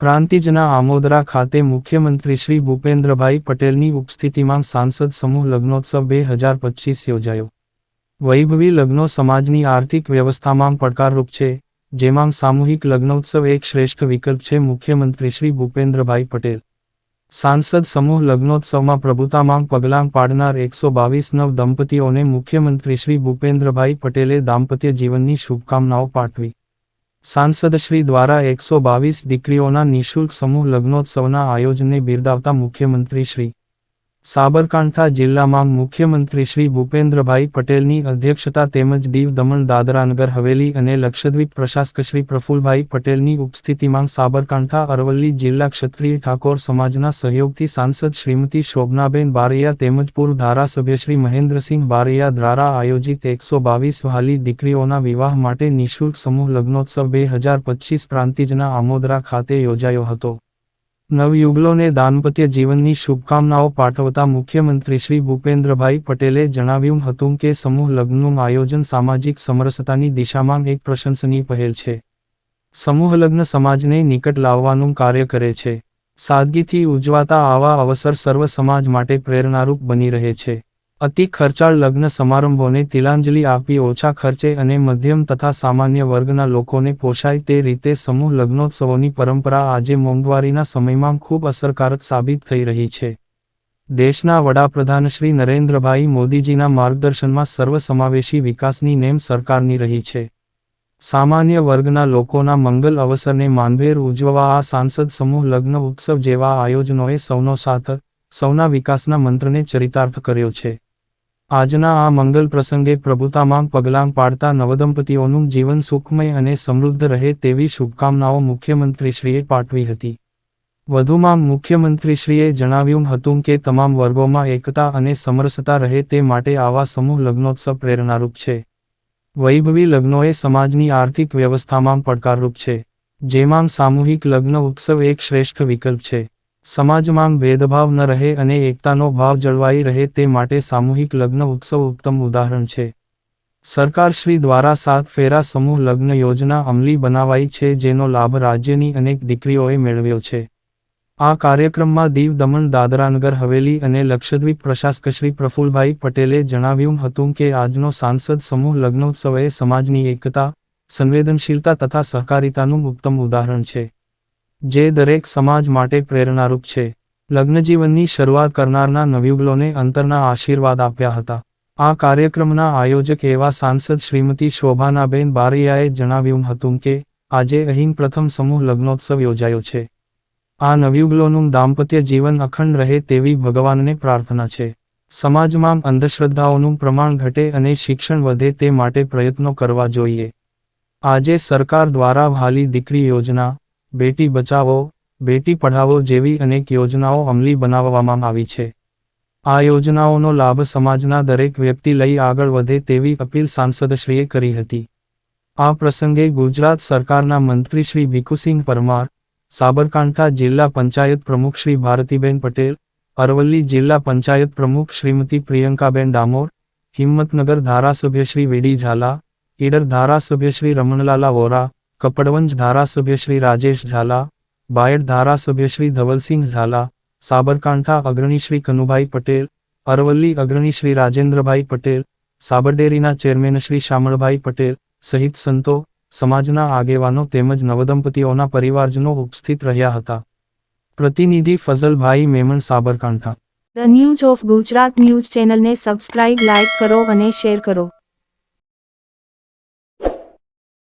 પ્રાંતિજના આમોદરા ખાતે મુખ્યમંત્રી શ્રી ભૂપેન્દ્રભાઈ પટેલની ઉપસ્થિતિમાં સાંસદ સમૂહ લગ્નોત્સવ બે હજાર પચીસ યોજાયો. વૈભવી લગ્નો સમાજની આર્થિક વ્યવસ્થામાં પડકારરૂપ છે, જેમાં સામૂહિક લગ્નોત્સવ એક શ્રેષ્ઠ વિકલ્પ છે મુખ્યમંત્રી શ્રી ભૂપેન્દ્રભાઈ પટેલ. સાંસદ સમૂહ લગ્નોત્સવમાં પ્રભુતામાં પગલાં પાડનાર એકસો બાવીસ નવ દંપતીઓને મુખ્યમંત્રી શ્રી ભૂપેન્દ્રભાઈ પટેલે દાંપત્ય જીવનની શુભકામનાઓ પાઠવી. સાંસદશ્રી દ્વારા એકસો બાવીસ દીકરીઓના નિઃશુલ્ક સમૂહ લગ્નોત્સવના આયોજનને બિરદાવતા મુખ્યમંત્રી શ્રી સાબરકાંઠા જિલ્લામાં મુખ્યમંત્રી શ્રી ભૂપેન્દ્રભાઈ પટેલની અધ્યક્ષતા તેમજ દીવ દમણ દાદરાનગર હવેલી અને લક્ષદ્વીપ પ્રશાસક શ્રી પ્રફુલભાઈ પટેલની ઉપસ્થિતિમાં સાબરકાંઠા અરવલ્લી જિલ્લા ક્ષત્રિય ઠાકોર સમાજના સહયોગથી સાંસદ શ્રીમતી શોભનાબેન બારૈયા તેમજ પૂર્વ ધારાસભ્ય શ્રી મહેન્દ્રસિંહ બારૈયા દ્વારા આયોજિત એકસો બાવીસ વહાલી દીકરીઓના વિવાહ માટે નિઃશુલ્ક સમૂહ લગ્નોત્સવ બે હજાર પચીસ પ્રાંતિજના આમોદરા ખાતે યોજાયો હતો. નવયુગલોને દાંપત્ય જીવનની શુભકામનાઓ પાઠવતા મુખ્યમંત્રી શ્રી ભૂપેન્દ્રભાઈ પટેલે જણાવ્યું હતું કે સમૂહ લગ્નનું આયોજન સામાજિક સમરસતાની દિશામાં એક પ્રશંસનીય પહેલ છે. સમૂહ લગ્ન સમાજને નિકટ લાવવાનું કાર્ય કરે છે. સાદગીથી ઉજવાતા આવા અવસર સર્વ સમાજ માટે પ્રેરણારૂપ બની રહે છે. અતિ ખર્ચાળ લગ્ન સમારંભોને તિલાંજલિ આપી ઓછા ખર્ચે અને મધ્યમ તથા સામાન્ય વર્ગના લોકોને પોષાય તે રીતે સમૂહ લગ્નોત્સવોની પરંપરા આજે મોંઘવારીના સમયમાં ખૂબ અસરકારક સાબિત થઈ રહી છે. દેશના વડાપ્રધાન શ્રી નરેન્દ્રભાઈ મોદીજીના માર્ગદર્શનમાં સર્વસમાવેશી વિકાસની નેમ સરકારની રહી છે. સામાન્ય વર્ગના લોકોના મંગલ અવસરને માનભેર ઉજવવા આ સાંસદ સમૂહ લગ્ન ઉત્સવ જેવા આયોજનોએ સૌનો સાથ, સૌના વિકાસના મંત્રને ચરિતાર્થ કર્યો છે. આજના આ મંગલ પ્રસંગે પ્રભુતામાં પગલાં પાડતા નવદંપતીઓનું જીવન સુખમય અને સમૃદ્ધ રહે તેવી શુભકામનાઓ મુખ્યમંત્રીશ્રીએ પાઠવી હતી. વધુમાં મુખ્યમંત્રીશ્રીએ જણાવ્યું હતું કે તમામ વર્ગોમાં એકતા અને સમરસતા રહે તે માટે આવા સમૂહ લગ્નોત્સવ પ્રેરણારૂપ છે. વૈભવી લગ્નોએ સમાજની આર્થિક વ્યવસ્થામાં પડકારરૂપ છે. જેમાં સામૂહિક લગ્ન ઉત્સવ એક શ્રેષ્ઠ વિકલ્પ છે. સમાજમાં ભેદભાવ ન રહે અને એકતાનો ભાવ જળવાઈ રહે તે માટે સામૂહિક લગ્ન ઉત્સવ ઉત્તમ ઉદાહરણ છે. સરકારશ્રી દ્વારા સાત ફેરા સમૂહ લગ્ન યોજના અમલી બનાવાઈ છે જેનો લાભ રાજ્યની અનેક દીકરીઓએ મેળવ્યો છે. આ કાર્યક્રમમાં દીવ દમણ દાદરાનગર હવેલી અને લક્ષદ્વીપ પ્રશાસક શ્રી પ્રફુલભાઈ પટેલે જણાવ્યું હતું કે આજનો સાંસદ સમૂહ લગ્નોત્સવ એ સમાજની એકતા, સંવેદનશીલતા તથા સહકારિતાનું ઉત્તમ ઉદાહરણ છે. જે દરેક સમાજ માટે પ્રેરણારૂપ છે. લગ્નજીવનની શરૂઆત કરનારના નવયુગલોને અંતરના આશીર્વાદ આપ્યા હતા. આ કાર્યક્રમના આયોજક એવા સાંસદ શ્રીમતી શોભાનાબેન બારૈયાએ જણાવ્યું હતું કે, આજે અહીં પ્રથમ સમૂહ લગ્નોત્સવ યોજાયો છે. આ નવયુગલોનું દાંપત્ય જીવન અખંડ રહે તેવી ભગવાનને પ્રાર્થના છે. સમાજમાં અંધશ્રદ્ધાઓનું પ્રમાણ ઘટે અને શિક્ષણ વધે તે માટે પ્રયત્નો કરવા જોઈએ. આજે સરકાર દ્વારા વહાલી દીકરી યોજના બેટી બચાવો, બેટી પઢાવો જેવી અનેક યોજનાઓ અમલી બનાવવામાં આવી છે. આ યોજનાઓનો લાભ સમાજના દરેક વ્યક્તિ લઈ આગળ વધે તેવી અપીલ સાંસદશ્રીએ કરી હતી. આ પ્રસંગે ગુજરાત સરકારના મંત્રી શ્રી ભીખુસિંહ પરમાર, સાબરકાંઠા જિલ્લા પંચાયત પ્રમુખ શ્રી ભારતીબેન પટેલ, અરવલ્લી જિલ્લા પંચાયત પ્રમુખ શ્રીમતી પ્રિયંકાબેન ડામોર, હિંમતનગર ધારાસભ્ય શ્રી વેડી ઝાલા, ઈડર ધારાસભ્ય શ્રી રમણલાલા વોરા કપડવંજ ધારાસભ્ય શ્રી રાજેશ ઝાલા, બાયડ ધારાસભ્ય શ્રી ધવલસિંહ ઝાલા, સાબરકાંઠા અગ્રણી શ્રી કનુભાઈ પટેલ, અરવલ્લી અગ્રણી શ્રી રાજેન્દ્રભાઈ પટેલ, સાબરડેરીના ચેરમેન શ્રી શામળભાઈ પટેલ સહિત સંતો, સમાજના આગેવાનો તેમજ નવદંપતીઓના પરિવારજનો ઉપસ્થિત રહ્યા હતા. પ્રતિનિધિ Fazalbhai Memon, Sabarkantha. The news of Gujarat news ચેનલને સબસ્ક્રાઇબ લાઇક કરો અને શેર કરો.